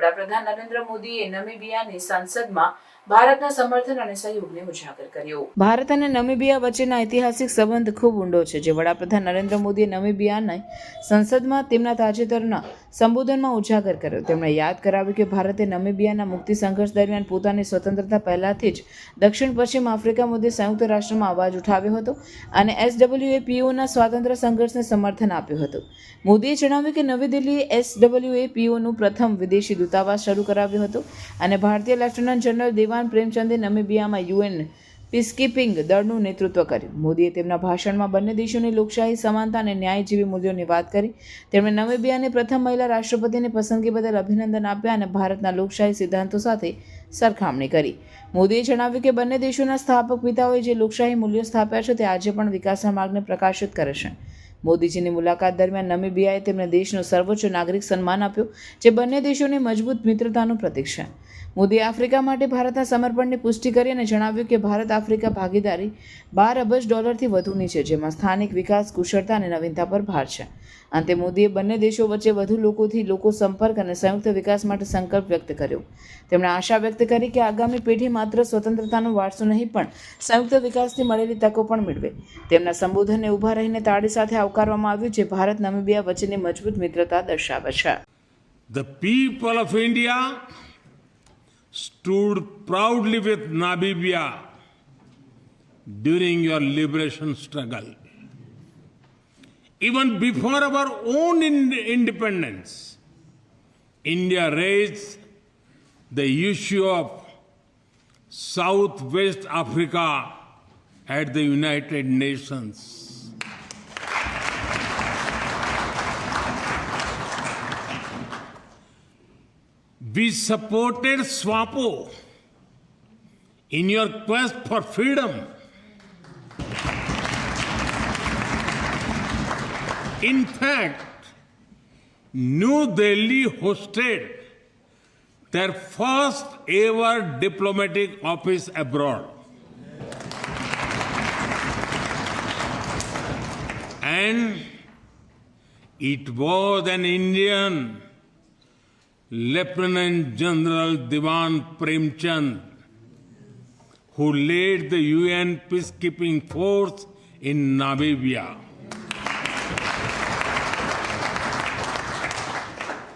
વડાપ્રધાન નરેન્દ્ર મોદીએ નમીબિયાની સંસદમાં ભારતના સમર્થન અને સહયોગને ઉજાગર કર્યો. ભારત અને નમીબિયા વચ્ચેના ઐતિહાસિક સંબંધ ખૂબ ઊંડો છે. જે વડાપ્રધાન નરેન્દ્ર મોદીએ નમીબિયાને સંસદમાં તેમના તાજેતરના સંબોધનમાં ઉજાગર કર્યો. તેમણે યાદ કરાવ્યું કે ભારતે નમીબિયાના મુક્તિ સંઘર્ષ દરમિયાન પોતાની સ્વતંત્રતા પહેલાથી જ દક્ષિણ પશ્ચિમ આફ્રિકા મુદ્દે સંયુક્ત રાષ્ટ્રમાં અવાજ ઉઠાવ્યો હતો અને એસડબલ્યુએ પીઓના સ્વાતંત્ર્ય સંઘર્ષને સમર્થન આપ્યું હતું. મોદીએ જણાવ્યું કે નવી દિલ્હી એસડબલ્યુએ પીઓનું પ્રથમ વિદેશી દૂતાવાસ શરૂ કરાવ્યો હતો અને ભારતીય લેફ્ટનન્ટ જનરલ દિવાન પ્રેમચંદે નમીબિયામાં યુએન પીસકીપિંગ દળનું નેતૃત્વ કર્યું. મોદીએ તેમના ભાષણમાં બંને દેશોની લોકશાહી, સમાનતા અને ન્યાય જેવી મૂલ્યોની વાત કરી. તેમણે નમીબિયાની પ્રથમ મહિલા રાષ્ટ્રપતિની પસંદગી બદલ અભિનંદન આપ્યા અને ભારતના લોકશાહી સિદ્ધાંતો સાથે સરખામણી કરી. મોદીએ જણાવ્યું કે બંને દેશોના સ્થાપક પિતાઓએ જે લોકશાહી મૂલ્યો સ્થાપ્યા છે, તે આજે પણ વિકાસના માર્ગને પ્રકાશિત કરે છે. મોદીજીની મુલાકાત દરમિયાન નમીબિયાએ તેમને દેશનો સર્વોચ્ચ નાગરિક સન્માન આપ્યું, જે બંને દેશોની મજબૂત મિત્રતાનું પ્રતીક છે. મોદીએ આફ્રિકા માટે ભારતના સમર્પણની પુષ્ટિ કરી અને જણાવ્યું કે ભારત આફ્રિકા ભાગીદારી બાર અબજ ડોલરથી વધુની છે, જેમાં સ્થાનિક વિકાસ, કુશળતા અને નવીનતા પર ભાર છે. અંતે મોદીએ બંને દેશો વચ્ચે વધુ લોકોથી લોકો સંપર્ક અને સંયુક્ત વિકાસ માટે સંકલ્પ વ્યક્ત કર્યો. તેમણે આશા વ્યક્ત કરી કે આગામી પેઢી માત્ર સ્વતંત્રતાનો વારસો નહીં, પણ સંયુક્ત વિકાસથી મળેલી તકો પણ મેળવે. તેમના સંબોધનને ઊભા રહીને તાળી સાથે આવકારવામાં આવ્યું જે ભારત નમીબિયા વચ્ચેની મજબૂત મિત્રતા દર્શાવે છે. The people of India stood proudly with Namibia during your liberation struggle. Even before our own in- independence, India raised the issue of Southwest Africa at the United Nations. We supported SWAPO in your quest for freedom. In fact, New Delhi hosted their first ever diplomatic office abroad. And it was an Indian Lieutenant General Diwan Premchand, who led the UN peacekeeping force in Namibia.